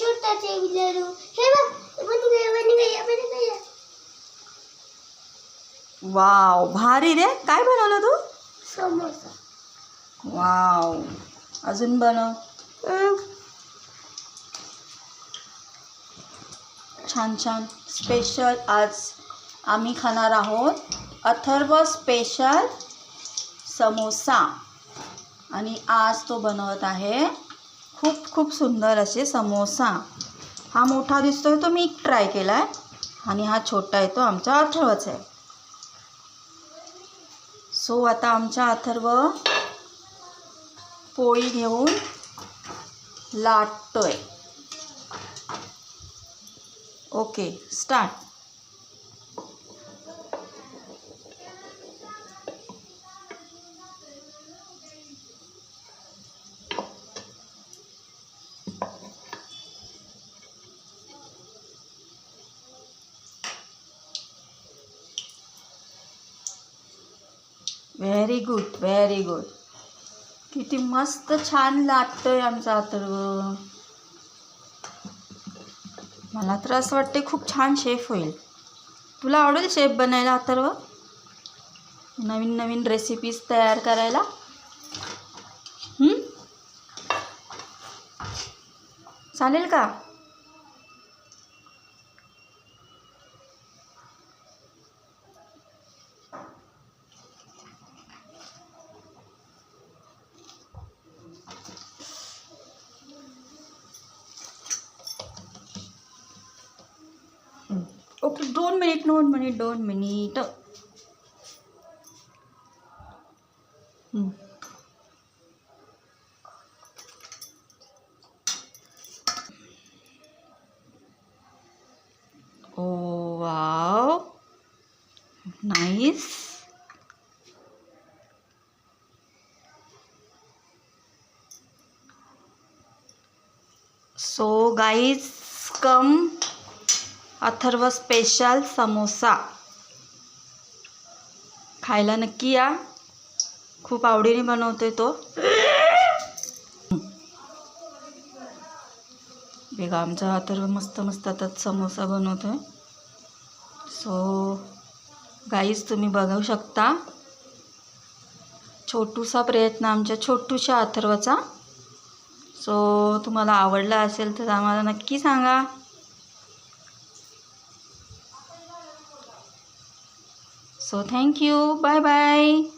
छोटाचे लाडू हे बघ बन गया बन गया बन गया। वाव भारी रे. काय बनवलं तू? समोसा. वाव अजून बनव. अं, छान छान. स्पेशल आज आम्ही खाणार आहोत अथर्व स्पेशल समोसा. आणि आज तो बनवत आहे खूप खूप सुंदर असे समोसा. हा मोठा दिसतो आहे तो मी ट्राय केला आहे आणि हा छोटा आहे तो आमचा अथर्वच आहे. सो आता आमच्या अथर्व पोळी घेऊन लाटतोय. Okay start. Very good very good किती मस्त छान लागतंय आमचा अथर्व. मला तर असं वाटते खूप छान शेफ होईल. तुला आवडेल शेफ बनायला अथर्व? नवीन नवीन रेसिपीज तयार करायला? चालेल का ओके दोन मिनिट दोन मिनिट दोन minute. Oh wow. Nice. So guys come Atharva special samosa. खायला नक्की या. खूप आवडीने बनवतोय तो. बेगा आमचा अथर्व मस्त मस्त आता समोसा बनवतोय. सो गाईज तुम्ही बघू शकता. छोटूसा प्रयत्न आमच्या छोटूशा अथर्वचा. सो तुम्हाला आवडला असेल तर आम्हाला नक्की सांगा. So thank you. Bye bye.